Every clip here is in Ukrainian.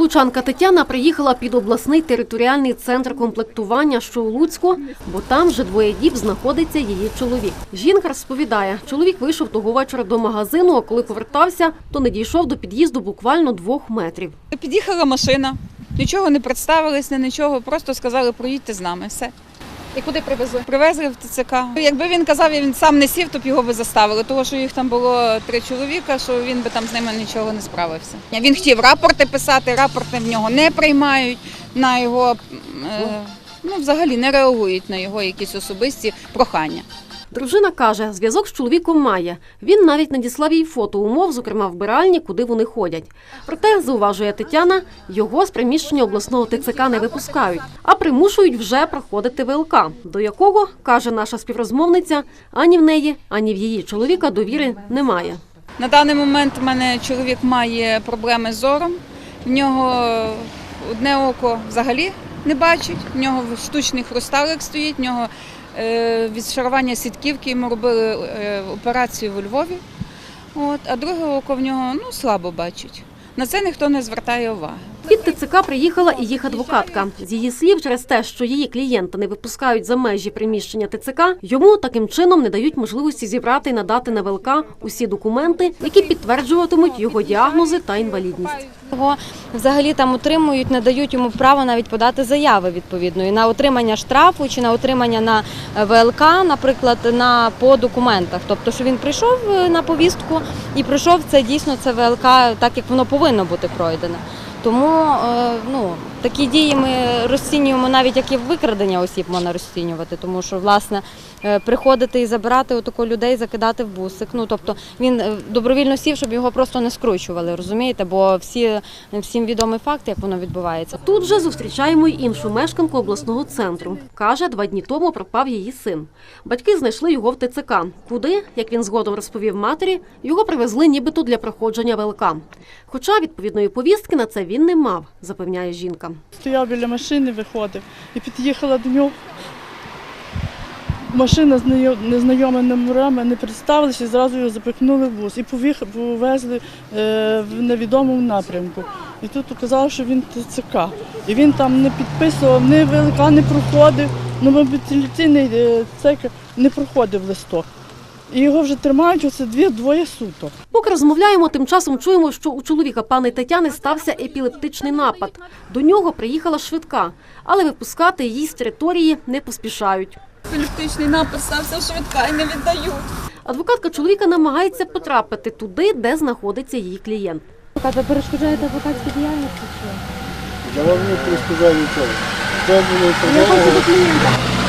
Лучанка Тетяна приїхала під обласний територіальний центр комплектування, що у Луцьку, бо там вже двоє діб знаходиться її чоловік. Жінка розповідає, чоловік вийшов того вечора до магазину, а коли повертався, то не дійшов до під'їзду буквально двох метрів. Під'їхала машина, нічого не представились, не нічого, просто сказали, проїдьте з нами. Все. І куди привезли? Привезли в ТЦК. Якби він казав, він сам не сів, то б його би заставили, тому що їх там було три чоловіка, що він би там з ними нічого не справився. Він хотів рапорти писати, рапорти в нього не приймають на його, е, ну взагалі не реагують на його якісь особисті прохання. Дружина каже, зв'язок з чоловіком має. Він навіть надіслав їй фото умов, зокрема вбиральні, куди вони ходять. Проте, зауважує Тетяна, його з приміщення обласного ТЦК не випускають, а примушують вже проходити ВЛК, до якого, каже наша співрозмовниця, ані в неї, ані в її чоловіка довіри немає. На даний момент в мене чоловік має проблеми з зором. В нього одне око взагалі не бачить, в нього штучний хрусталик стоїть, в нього відшарування сітківки, йому робили е, операцію у Львові. От, а друге око в нього ну, слабо бачить. На це ніхто не звертає уваги. Під ТЦК приїхала і їх адвокатка. З її слів, через те, що її клієнта не випускають за межі приміщення ТЦК, йому таким чином не дають можливості зібрати і надати на ВЛК усі документи, які підтверджуватимуть його діагнози та інвалідність. Його взагалі там утримують, не дають йому права навіть подати заяви відповідної на отримання штрафу чи на отримання на е, ВЛК, наприклад, на по документах. Тобто, що він прийшов е, на повістку і пройшов це дійсно це ВЛК, так як воно повинно бути пройдене. Тому е, ну, такі дії ми розцінюємо навіть як і викрадення осіб можна розцінювати, тому що власне е, приходити і забирати отако людей, закидати в бусик. Ну тобто він е, добровільно сів, щоб його просто не скручували, розумієте? Бо всі всім відомий факт, як воно відбувається. Тут же зустрічаємо й іншу мешканку обласного центру. Каже, два дні тому пропав її син. Батьки знайшли його в ТЦК, куди, як він згодом розповів матері, його привезли нібито для проходження ВЛК. Хоча відповідної повістки на це він не мав, запевняє жінка. Стояв біля машини, виходив і під'їхала до нього. Машина з незнайомими номерами не представилися і зразу його запихнули в бус і повезли е, в невідомому напрямку. І тут казали, що він ТЦК. І він там не підписував, ні ВЛК не проходив, ну мобілізаційний е, не проходив листок. І його вже тримають оце дві двоє суток. Поки розмовляємо, тим часом чуємо, що у чоловіка пани Тетяни стався епілептичний напад. До нього приїхала швидка, але випускати її з території не поспішають. Епілептичний напис стався швидка і не віддають. Адвокатка чоловіка намагається потрапити туди, де знаходиться її клієнт. Ви перешкоджаєте адвокатській діяльності? Я вам не перешкоджаю нічого. Я хочу до клієнта.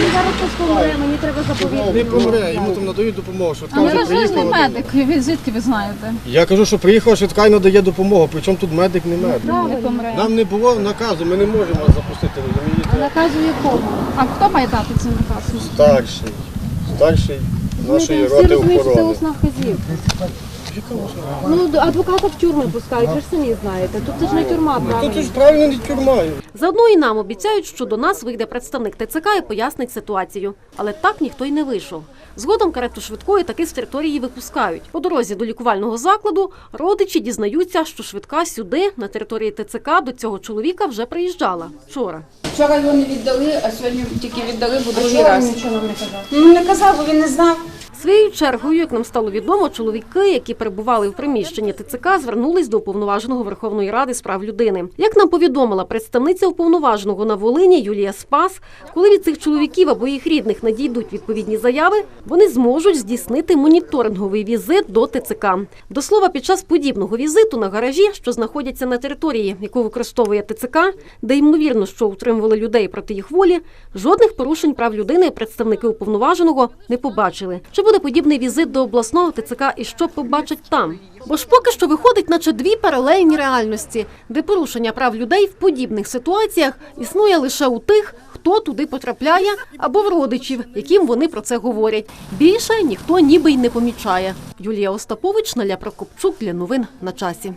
Він зараз хтось помре, мені треба заповідати. помре, йому там надають допомогу. Швидка Але вже ви ж не приїхала. медик, ви звідки ви знаєте? Я кажу, що приїхала швидка і надає допомогу. Причому тут медик не медик. Не помре. Нам не було наказу, ми не можемо вас запустити, розумієте? Наказу якого? А хто має дати цей наказ? Старший. Старший нашої Всі роти розуміють, що це охорони. усна вказівка. Ну, адвоката в тюрми пускають, ви ж самі знаєте. Тут це ж не тюрма, Тут правильно? ж правильно не тюрма. Заодно і нам обіцяють, що до нас вийде представник ТЦК і пояснить ситуацію. Але так ніхто й не вийшов. Згодом карету швидкої таки з території випускають. По дорозі до лікувального закладу родичі дізнаються, що швидка сюди, на території ТЦК, до цього чоловіка вже приїжджала вчора. Вчора його не віддали, а сьогодні тільки віддали, бо другий раз. Ну не казав, бо він не знав. Своєю чергою, як нам стало відомо, чоловіки, які перебували в приміщенні ТЦК, звернулись до уповноваженого Верховної Ради з прав людини. Як нам повідомила представниця уповноваженого на Волині Юлія Спас, коли від цих чоловіків або їх рідних надійдуть відповідні заяви, вони зможуть здійснити моніторинговий візит до ТЦК. До слова, під час подібного візиту на гаражі, що знаходяться на території, яку використовує ТЦК, де ймовірно, що утримували людей проти їх волі, жодних порушень прав людини представники уповноваженого не побачили. Буде подібний візит до обласного ТЦК і що побачать там? Бо ж поки що виходить, наче дві паралельні реальності, де порушення прав людей в подібних ситуаціях існує лише у тих, хто туди потрапляє, або в родичів, яким вони про це говорять. Більше ніхто ніби й не помічає. Юлія Остапович, Наля Прокопчук для новин на часі.